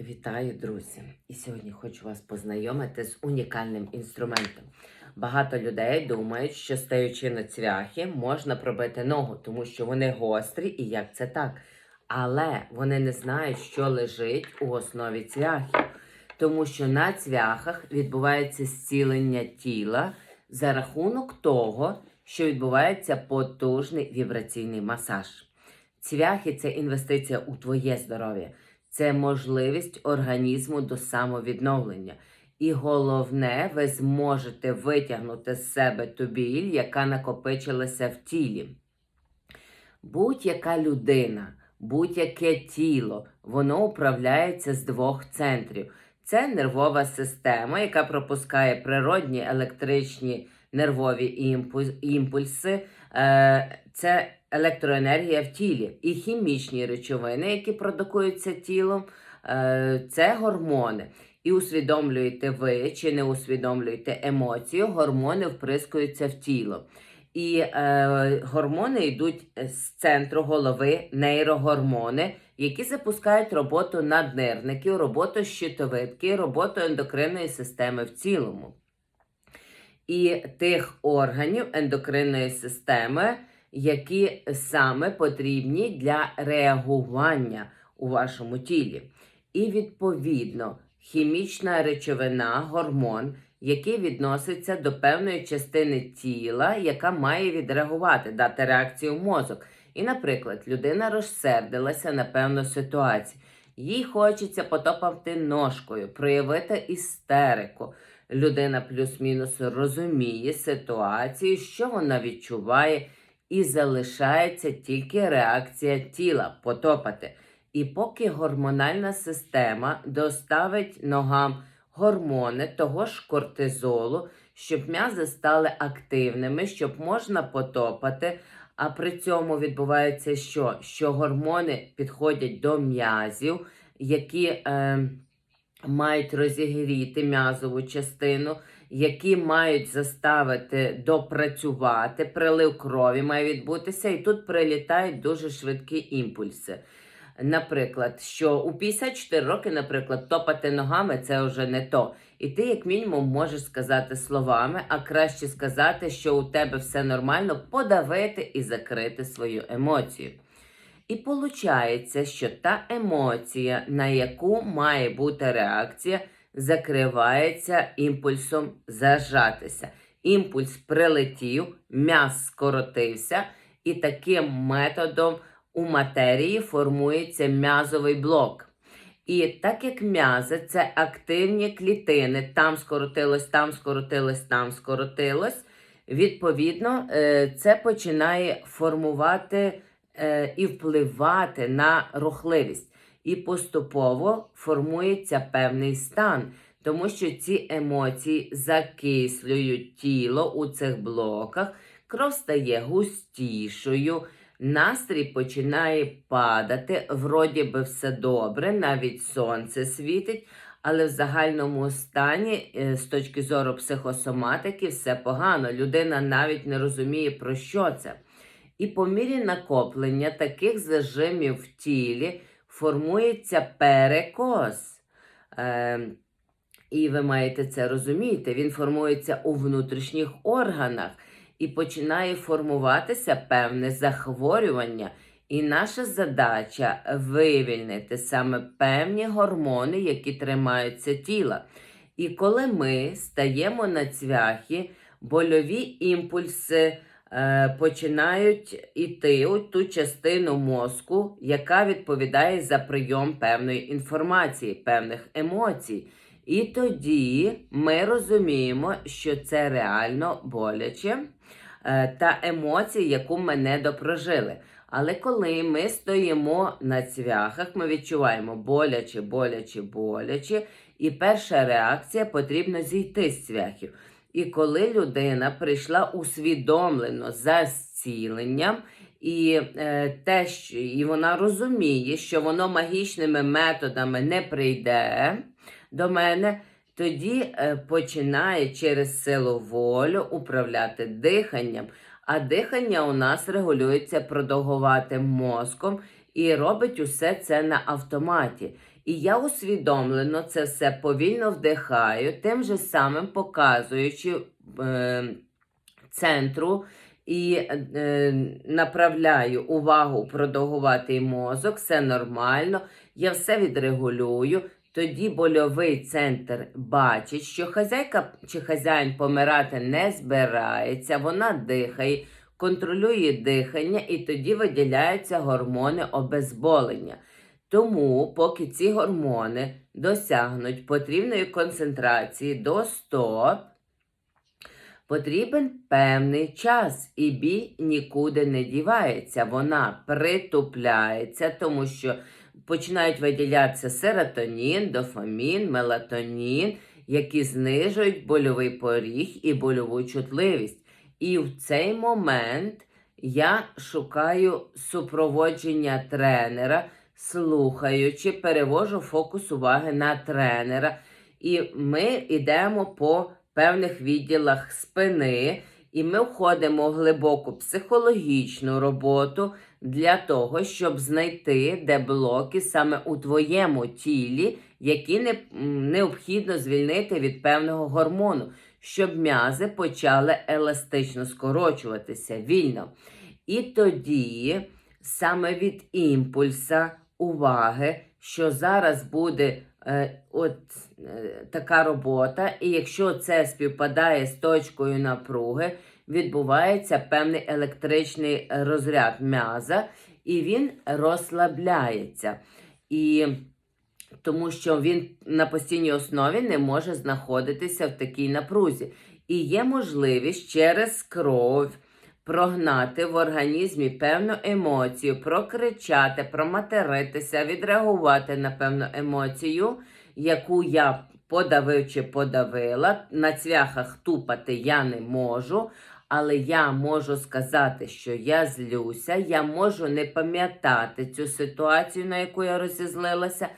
Вітаю, друзі! І сьогодні хочу вас познайомити з унікальним інструментом. Багато людей думають, що стаючи на цвяхи, можна пробити ногу, тому що вони гострі і як це так. Але вони не знають, що лежить у основі цвяхів, тому що на цвяхах відбувається зцілення тіла за рахунок того, що відбувається потужний вібраційний масаж. Цвяхи це інвестиція у твоє здоров'я це можливість організму до самовідновлення. І головне, ви зможете витягнути з себе ту біль, яка накопичилася в тілі. Будь-яка людина, будь-яке тіло, воно управляється з двох центрів. Це нервова система, яка пропускає природні електричні нервові імпульси. Е, Це електроенергія в тілі і хімічні речовини, які продукуються тілом, е, це гормони. І усвідомлюєте ви чи не усвідомлюєте емоцію, гормони вприскуються в тіло. І е, гормони йдуть з центру голови, нейрогормони, які запускають роботу наднирників, роботу щитовидки, роботу ендокринної системи в цілому. І тих органів ендокринної системи, які саме потрібні для реагування у вашому тілі. І відповідно хімічна речовина, гормон, який відноситься до певної частини тіла, яка має відреагувати, дати реакцію в мозок. І, наприклад, людина розсердилася на певну ситуацію. Їй хочеться потопати ножкою, проявити істерику. Людина плюс-мінус розуміє ситуацію, що вона відчуває, і залишається тільки реакція тіла потопати. І поки гормональна система доставить ногам гормони того ж кортизолу, щоб м'язи стали активними, щоб можна потопати. А при цьому відбувається що? Що гормони підходять до м'язів, які е, мають розігріти м'язову частину, які мають заставити допрацювати, прилив крові має відбутися, і тут прилітають дуже швидкі імпульси. Наприклад, що у 54 роки, наприклад, топати ногами це вже не то. І ти, як мінімум, можеш сказати словами, а краще сказати, що у тебе все нормально, подавити і закрити свою емоцію. І виходить, що та емоція, на яку має бути реакція, закривається імпульсом зажатися. Імпульс прилетів, м'яз скоротився, і таким методом у матерії формується м'язовий блок. І так як м'язи це активні клітини, там скоротилось, там скоротилось, там скоротилось. Відповідно, е, це починає формувати і впливати на рухливість. І поступово формується певний стан, тому що ці емоції закислюють тіло у цих блоках, кров стає густішою. Настрій починає падати, вроді би все добре, навіть сонце світить, але в загальному стані, е, з точки зору психосоматики, все погано. Людина навіть не розуміє, про що це. І по мірі накоплення таких зажимів в тілі формується перекос. Е, і ви маєте це розуміти, він формується у внутрішніх органах і починає формуватися певне захворювання. І наша задача вивільнити саме певні гормони, які тримаються тіла. І коли ми стаємо на цвяхи, больові імпульси починають іти у ту частину мозку, яка відповідає за прийом певної інформації, певних емоцій. І тоді ми розуміємо, що це реально боляче е, та емоції, яку ми не допрожили. Але коли ми стоїмо на цвяхах, ми відчуваємо боляче, боляче, боляче, і перша реакція потрібно зійти з цвяхів. І коли людина прийшла усвідомлено за зціленням, і е, те, що і вона розуміє, що воно магічними методами не прийде до мене, тоді е, починає через силу волю управляти диханням. А дихання у нас регулюється продовгуватим мозком і робить усе це на автоматі. І я усвідомлено це все повільно вдихаю, тим же самим показуючи е, центру і е, направляю увагу продовгуватий мозок, все нормально, я все відрегулюю. Тоді больовий центр бачить, що хазяйка чи хазяїн помирати не збирається, вона дихає, контролює дихання, і тоді виділяються гормони обезболення. Тому, поки ці гормони досягнуть потрібної концентрації до 100, потрібен певний час, і біль нікуди не дівається. Вона притупляється, тому що починають виділятися серотонін, дофамін, мелатонін, які знижують больовий поріг і больову чутливість. І в цей момент я шукаю супроводження тренера, слухаючи, перевожу фокус уваги на тренера. І ми йдемо по певних відділах спини, і ми входимо в глибоку психологічну роботу для того, щоб знайти, де блоки саме у твоєму тілі, які не, необхідно звільнити від певного гормону, щоб м'язи почали еластично скорочуватися вільно. І тоді саме від імпульса уваги, що зараз буде е, от е, така робота, і якщо це співпадає з точкою напруги, відбувається певний електричний розряд м'яза, і він розслабляється. І тому що він на постійній основі не може знаходитися в такій напрузі. І є можливість через кров прогнати в організмі певну емоцію, прокричати, проматеритися, відреагувати на певну емоцію, яку я подавив чи подавила. На цвяхах тупати я не можу. Але я можу сказати, що я злюся, я можу не пам'ятати цю ситуацію, на яку я розізлилася,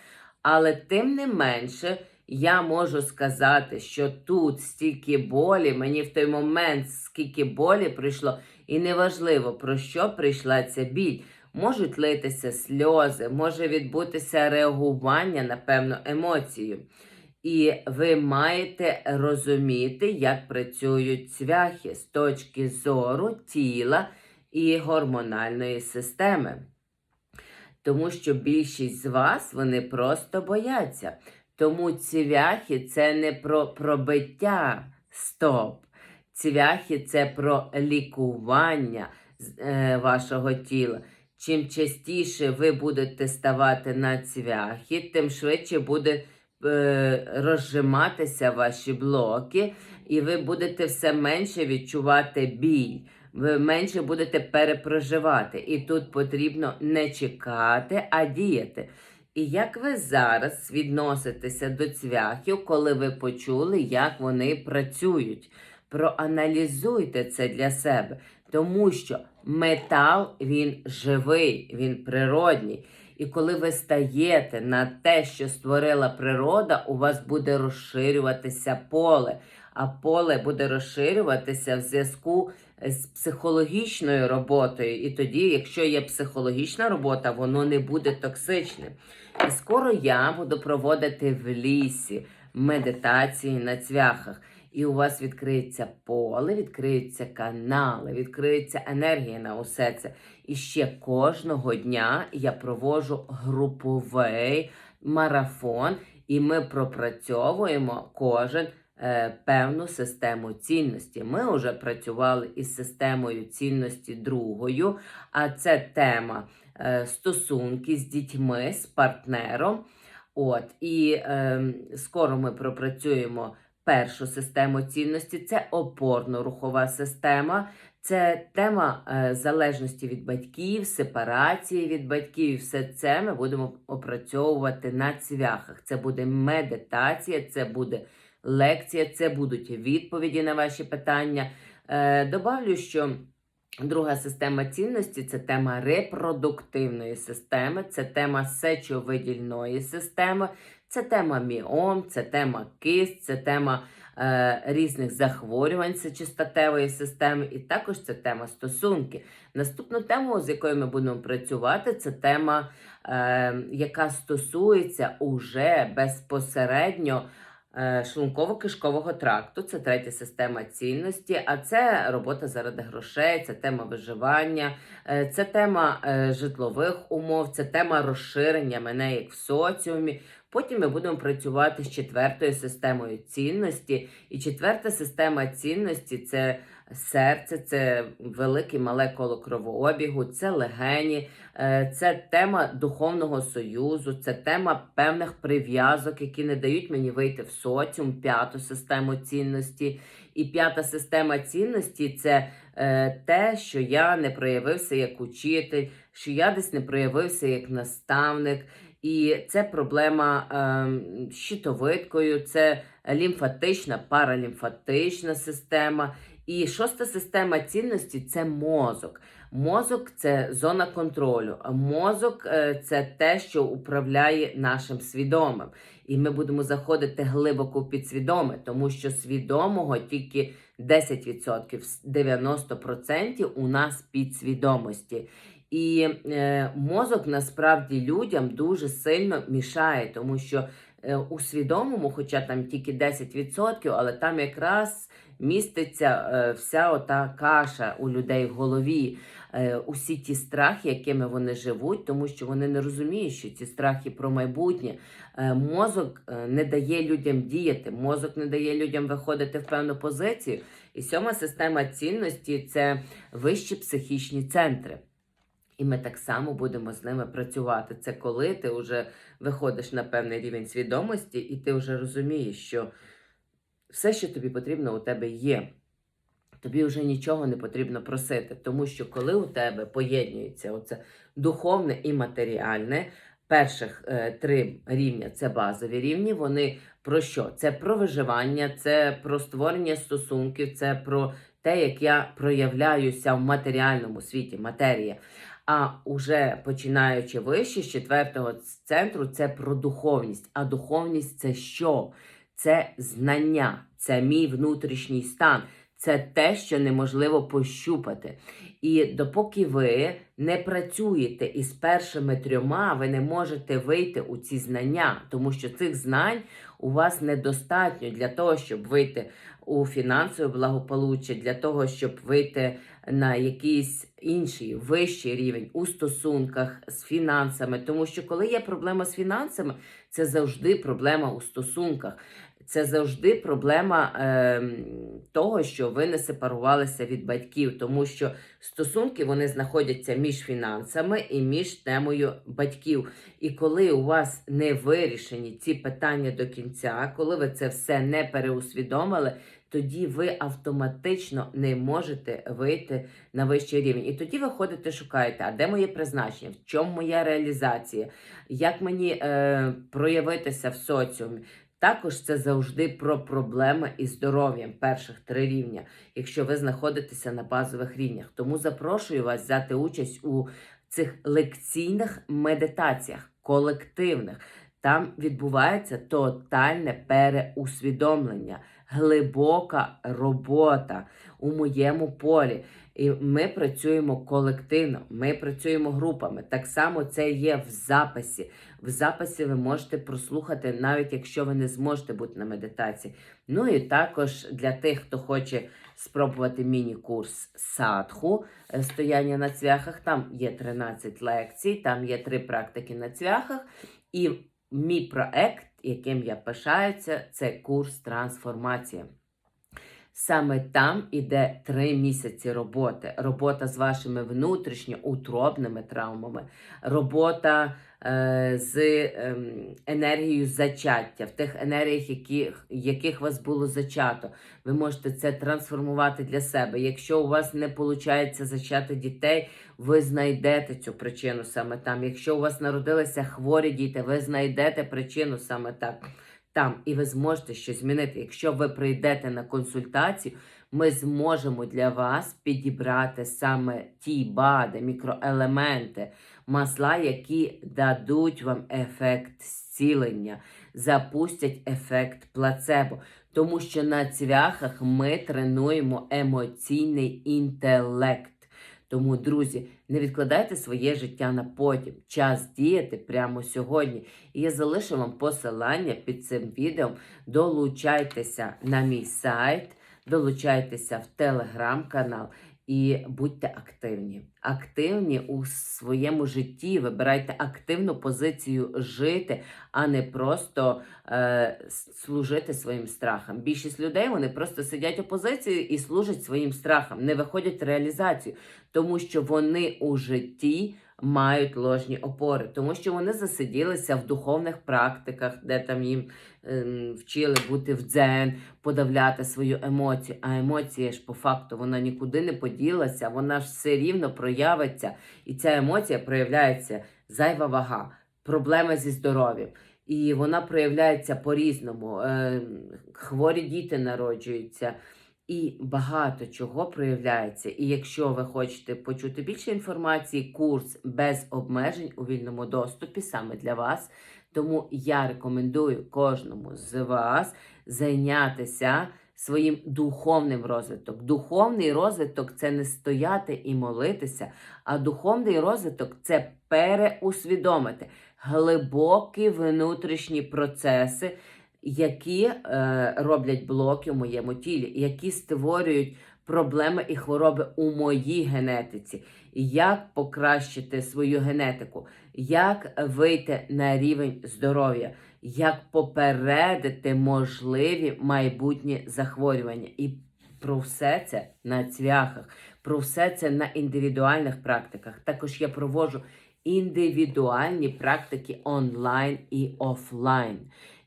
але тим не менше я можу сказати, що тут стільки болі, мені в той момент скільки болі прийшло, і неважливо, про що прийшла ця біль. Можуть литися сльози, може відбутися реагування на певну емоцію. І ви маєте розуміти, як працюють цвяхи з точки зору тіла і гормональної системи. Тому що більшість з вас вони просто бояться. Тому цвяхи це не про пробиття стоп. Цвяхи це про лікування е, вашого тіла. Чим частіше ви будете ставати на цвяхи, тим швидше буде е, розжиматися ваші блоки, і ви будете все менше відчувати біль. Ви менше будете перепроживати. І тут потрібно не чекати, а діяти. І як ви зараз відноситеся до цвяхів, коли ви почули, як вони працюють? Проаналізуйте це для себе, тому що метал він живий, він природній. І коли ви стаєте на те, що створила природа, у вас буде розширюватися поле, а поле буде розширюватися в зв'язку з психологічною роботою. І тоді, якщо є психологічна робота, воно не буде токсичним. І скоро я буду проводити в лісі медитації на цвяхах. І у вас відкриється поле, відкриються канали, відкриється енергія на усе це. І ще кожного дня я проводжу груповий марафон, і ми пропрацьовуємо кожен певну систему цінності. Ми вже працювали із системою цінності другою, а це тема е, стосунки з дітьми, з партнером. От, І е, скоро ми пропрацюємо першу систему цінності це опорно-рухова система, це тема е, залежності від батьків, сепарації від батьків. Все це ми будемо опрацьовувати на цвяхах. Це буде медитація, це буде лекція, це будуть відповіді на ваші питання. Е, Добавлю, що. Друга система цінності це тема репродуктивної системи, це тема сечовидільної системи, це тема міом, це тема кист, це тема е, різних захворювань сечостатевої системи, і також це тема стосунки. Наступну тему, з якою ми будемо працювати, це тема, е, яка стосується уже безпосередньо. Е, Шлунково-кишкового тракту це третя система цінності, а це робота заради грошей, це тема виживання, е, це тема е, житлових умов, це тема розширення мене як в соціумі. Потім ми будемо працювати з четвертою системою цінності. І четверта система цінності це серце, це велике мале коло кровообігу, це легені, е, це тема духовного союзу, це тема певних прив'язок, які не дають мені вийти в соціум, п'яту систему цінності. І п'ята система цінності це е, те, що я не проявився як учитель, що я десь не проявився як наставник. І це проблема е, з щитовидкою, це лімфатична, паралімфатична система. І шоста система цінності це мозок. Мозок це зона контролю. Мозок е, це те, що управляє нашим свідомим. І ми будемо заходити глибоко в підсвідоме, тому що свідомого тільки 10%, 90% у нас підсвідомості. І е, мозок насправді людям дуже сильно мішає, тому що у свідомому, хоча там тільки 10%, але там якраз міститься е, вся ота каша у людей в голові, е, усі ті страхи, якими вони живуть, тому що вони не розуміють, що ці страхи про майбутнє. Е, мозок е, не дає людям діяти, мозок не дає людям виходити в певну позицію. І сьома система цінності це вищі психічні центри. І ми так само будемо з ними працювати. Це коли ти вже виходиш на певний рівень свідомості, і ти вже розумієш, що все, що тобі потрібно, у тебе є. Тобі вже нічого не потрібно просити, тому що коли у тебе поєднується оце духовне і матеріальне, перших е, три рівня це базові рівні. Вони про що? Це про виживання, це про створення стосунків, це про те, як я проявляюся в матеріальному світі, матерія. А уже починаючи вище з четвертого центру, це про духовність. А духовність це що? Це знання, це мій внутрішній стан, це те, що неможливо пощупати. І допоки ви не працюєте із першими трьома, ви не можете вийти у ці знання, тому що цих знань у вас недостатньо для того, щоб вийти у фінансове благополуччя, для того, щоб вийти на якийсь інший вищий рівень у стосунках з фінансами. Тому що коли є проблема з фінансами, це завжди проблема у стосунках. Це завжди проблема е, того, що ви не сепарувалися від батьків, тому що стосунки вони знаходяться між фінансами і між темою батьків. І коли у вас не вирішені ці питання до кінця, коли ви це все не переусвідомили, тоді ви автоматично не можете вийти на вищий рівень. І тоді ви ходите, шукаєте, а де моє призначення, в чому моя реалізація, як мені е, проявитися в соціумі. Також це завжди про проблеми із здоров'ям перших три рівня, якщо ви знаходитеся на базових рівнях. Тому запрошую вас взяти участь у цих лекційних медитаціях, колективних. Там відбувається тотальне переусвідомлення, глибока робота у моєму полі. І ми працюємо колективно, ми працюємо групами. Так само це є в записі. В записі ви можете прослухати, навіть якщо ви не зможете бути на медитації. Ну і також для тих, хто хоче спробувати міні-курс садху е, стояння на цвяхах. Там є 13 лекцій, там є три практики на цвяхах. І мій проект, яким я пишаюся, це курс трансформація. Саме там іде три місяці роботи. Робота з вашими внутрішньоутробними травмами, робота е, з е, енергією зачаття, в тих енергіях, яких, яких вас було зачато. Ви можете це трансформувати для себе. Якщо у вас не виходить зачати дітей, ви знайдете цю причину саме там. Якщо у вас народилися хворі діти, ви знайдете причину саме так там, і ви зможете щось змінити. Якщо ви прийдете на консультацію, ми зможемо для вас підібрати саме ті бади, мікроелементи, масла, які дадуть вам ефект зцілення, запустять ефект плацебо. Тому що на цвяхах ми тренуємо емоційний інтелект. Тому, друзі, не відкладайте своє життя на потім. Час діяти прямо сьогодні. І я залишу вам посилання під цим відео. Долучайтеся на мій сайт, долучайтеся в телеграм-канал і будьте активні. Активні у своєму житті. Вибирайте активну позицію жити, а не просто е, служити своїм страхам. Більшість людей вони просто сидять у позиції і служать своїм страхам, не виходять реалізацію, тому що вони у житті. Мають ложні опори, тому що вони засиділися в духовних практиках, де там їм ем, вчили бути в дзен, подавляти свою емоцію. А емоція ж по факту вона нікуди не поділася, вона ж все рівно проявиться. І ця емоція проявляється зайва вага, проблеми зі здоров'ям. І вона проявляється по-різному. Е, хворі діти народжуються. І багато чого проявляється. І якщо ви хочете почути більше інформації, курс без обмежень у вільному доступі саме для вас. Тому я рекомендую кожному з вас зайнятися своїм духовним розвитком. Духовний розвиток це не стояти і молитися, а духовний розвиток це переусвідомити глибокі внутрішні процеси які е, роблять блоки в моєму тілі, які створюють проблеми і хвороби у моїй генетиці, як покращити свою генетику, як вийти на рівень здоров'я, як попередити можливі майбутні захворювання. І про все це на цвяхах, про все це на індивідуальних практиках. Також я проводжу індивідуальні практики онлайн і офлайн.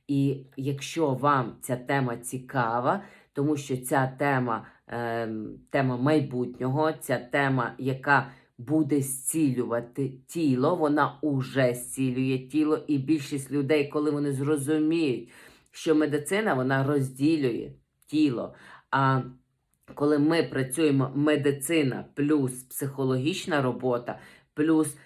І якщо вам ця тема цікава, тому що ця тема е, тема майбутнього, ця тема, яка буде зцілювати тіло, вона уже зцілює тіло, і більшість людей, коли вони зрозуміють, що медицина вона розділює тіло. А коли ми працюємо медицина плюс психологічна робота, плюс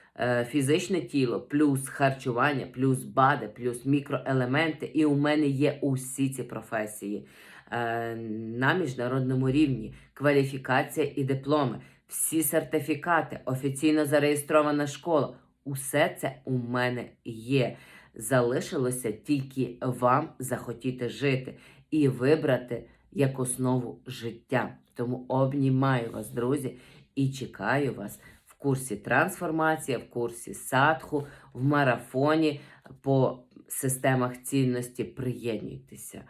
фізичне тіло, плюс харчування, плюс БАДи, плюс мікроелементи. І у мене є усі ці професії е, на міжнародному рівні, кваліфікація і дипломи, всі сертифікати, офіційно зареєстрована школа. Усе це у мене є. Залишилося тільки вам захотіти жити і вибрати як основу життя. Тому обнімаю вас, друзі, і чекаю вас курсі трансформація, в курсі садху, в марафоні по системах цінності приєднуйтеся.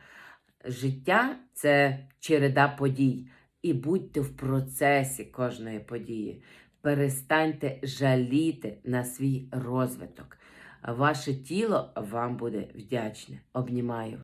Життя це череда подій. І будьте в процесі кожної події. Перестаньте жаліти на свій розвиток. Ваше тіло вам буде вдячне. Обнімаю.